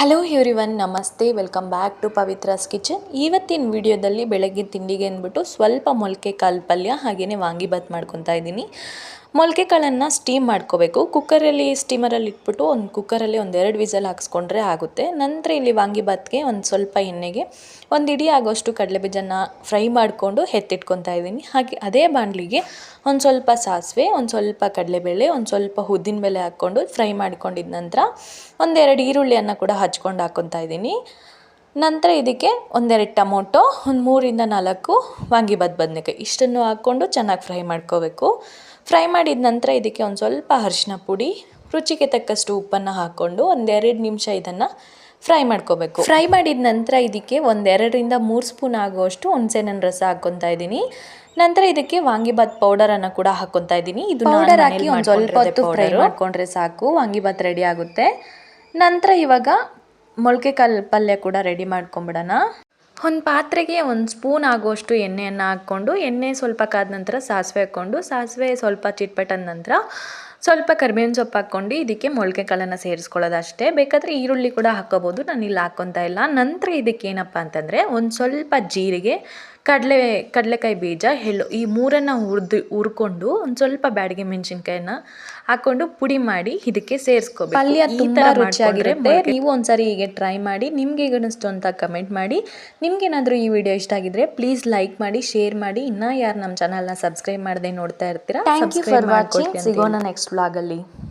Hello everyone ನಮಸ್ತೆ. Welcome back to Pavithra's kitchen ಇವತ್ತಿನ ವಿಡಿಯೋದಲ್ಲಿ ಬೆಳಗ್ಗೆ ತಿಂಡಿಗೆ ಅಂದ್ಬಿಟ್ಟು ಸ್ವಲ್ಪ ಮೊಳಕೆ ಕಾಲು ಪಲ್ಯ ಹಾಗೆಯೇ ವಾಂಗಿಬಾತ್ ಮಾಡ್ಕೊತಾ ಇದ್ದೀನಿ. ಮೊಳಕೆ ಕಾಳನ್ನು ಸ್ಟೀಮ್ ಮಾಡ್ಕೋಬೇಕು. ಕುಕ್ಕರಲ್ಲಿ ಸ್ಟೀಮರಲ್ಲಿ ಇಟ್ಬಿಟ್ಟು ಒಂದು ಕುಕ್ಕರಲ್ಲಿ ಒಂದು ಎರಡು ವಿಸಲ್ ಹಾಕ್ಸ್ಕೊಂಡ್ರೆ ಆಗುತ್ತೆ. ನಂತರ ಇಲ್ಲಿ ವಾಂಗಿಬಾತ್ಗೆ ಒಂದು ಸ್ವಲ್ಪ ಎಣ್ಣೆಗೆ ಒಂದು ಇಡೀ ಆಗೋಷ್ಟು ಕಡಲೆಬೀಜನ ಫ್ರೈ ಮಾಡಿಕೊಂಡು ಎತ್ತಿಟ್ಕೊತಾ ಇದ್ದೀನಿ. ಹಾಗೆ ಅದೇ ಬಾಣಲಿಗೆ ಒಂದು ಸ್ವಲ್ಪ ಸಾಸಿವೆ, ಒಂದು ಸ್ವಲ್ಪ ಕಡಲೆಬೇಳೆ, ಒಂದು ಸ್ವಲ್ಪ ಉದ್ದಿನ ಬೇಳೆ ಹಾಕ್ಕೊಂಡು ಫ್ರೈ ಮಾಡ್ಕೊಂಡಿದ ನಂತರ ಒಂದೆರಡು ಈರುಳ್ಳಿಯನ್ನು ಕೂಡ ಹಚ್ಕೊಂಡು ಹಾಕ್ಕೊತಾ ಇದ್ದೀನಿ. ನಂತರ ಇದಕ್ಕೆ ಒಂದೆರಡು ಟೊಮೊಟೊ ಒಂದು ಮೂರಿಂದ ನಾಲ್ಕು ವಾಂಗಿಬಾತ್ ಬದನೆಕಾಯಿ ಇಷ್ಟನ್ನು ಹಾಕ್ಕೊಂಡು ಚೆನ್ನಾಗಿ ಫ್ರೈ ಮಾಡ್ಕೋಬೇಕು. ಫ್ರೈ ಮಾಡಿದ ನಂತರ ಇದಕ್ಕೆ ಒಂದು ಸ್ವಲ್ಪ ಅರಿಶಿನ ಪುಡಿ ರುಚಿಗೆ ತಕ್ಕಷ್ಟು ಉಪ್ಪನ್ನು ಹಾಕ್ಕೊಂಡು ಒಂದೆರಡು ನಿಮಿಷ ಇದನ್ನು ಫ್ರೈ ಮಾಡ್ಕೋಬೇಕು. ಫ್ರೈ ಮಾಡಿದ ನಂತರ ಇದಕ್ಕೆ ಒಂದೆರಡರಿಂದ ಮೂರು ಸ್ಪೂನ್ ಆಗುವಷ್ಟು ಹುಣಸೆಹಣ್ಣಿನ ರಸ ಹಾಕ್ಕೊತಾ ಇದ್ದೀನಿ. ನಂತರ ಇದಕ್ಕೆ ವಾಂಗಿಬಾತ್ ಪೌಡರನ್ನು ಕೂಡ ಹಾಕ್ಕೊತಾ ಇದ್ದೀನಿ. ಇದು ಪೌಡರ್ ಹಾಕಿ ಒಂದು ಸ್ವಲ್ಪ ಹೊತ್ತು ಫ್ರೈ ಮಾಡ್ಕೊಂಡ್ರೆ ಸಾಕು. ವಾಂಗಿಬಾತ್ ರೆಡಿ ಆಗುತ್ತೆ. ನಂತರ ಇವಾಗ ಮೊಳಕೆ ಕಾಳು ಪಲ್ಯ ಕೂಡ ರೆಡಿ ಮಾಡ್ಕೊಂಬಿಡೋಣ. ಒಂದು ಪಾತ್ರೆಗೆ ಒಂದು ಸ್ಪೂನ್ ಆಗುವಷ್ಟು ಎಣ್ಣೆಯನ್ನು ಹಾಕ್ಕೊಂಡು, ಎಣ್ಣೆ ಸ್ವಲ್ಪ ಕಾದ ನಂತರ ಸಾಸಿವೆ ಹಾಕ್ಕೊಂಡು, ಸಾಸಿವೆ ಸ್ವಲ್ಪ ಚಿಟ್ಪಟ್ಟದ ನಂತರ ಸ್ವಲ್ಪ ಕರಿಬೇವಿನ ಸೊಪ್ಪು ಹಾಕ್ಕೊಂಡು ಇದಕ್ಕೆ ಮೊಳಕೆ ಕಾಳನ್ನು ಸೇರಿಸ್ಕೊಳ್ಳೋದು ಅಷ್ಟೇ ಬೇಕಾದರೆ ಈರುಳ್ಳಿ ಕೂಡ ಹಾಕೋಬೋದು. ನಾನು ಇಲ್ಲಿ ಹಾಕ್ಕೊತಾ ಇಲ್ಲ. ನಂತರ ಇದಕ್ಕೆ ಏನಪ್ಪ ಅಂತಂದರೆ ಒಂದು ಸ್ವಲ್ಪ ಜೀರಿಗೆ ಕಡಲೆ ಕಡಲೆಕಾಯಿ ಬೀಜ ಎಳ್ಳು ಈ ಮೂರನ್ನು ಹುರಿದು ಹುರ್ಕೊಂಡು ಒಂದು ಸ್ವಲ್ಪ ಬ್ಯಾಡಿಗೆ ಮೆಣಸಿನ್ಕಾಯಿನ ಹಾಕ್ಕೊಂಡು ಪುಡಿ ಮಾಡಿ ಇದಕ್ಕೆ ಸೇರಿಸ್ಕೋಬೇಕು. ಪಲ್ಯ ತುಂಬ ರುಚಿಯಾಗಿರುತ್ತೆ. ನೀವು ಒಂದ್ಸರಿ ಹೀಗೆ ಟ್ರೈ ಮಾಡಿ ನಿಮ್ಗೆ ಈಗ ಅನಿಸ್ತು ಅಂತ ಕಮೆಂಟ್ ಮಾಡಿ. ನಿಮ್ಗೇನಾದರೂ ಈ ವಿಡಿಯೋ ಇಷ್ಟ ಆಗಿದ್ರೆ ಪ್ಲೀಸ್ ಲೈಕ್ ಮಾಡಿ ಶೇರ್ ಮಾಡಿ. ಇನ್ನೂ ಯಾರು ನಮ್ಮ ಚಾನಲ್ನ ಸಬ್ಸ್ಕ್ರೈಬ್ ಮಾಡದೆ ನೋಡ್ತಾ ಇರ್ತೀರಾ ಸಿಗೋಣ you ನೆಕ್ಸ್ಟ್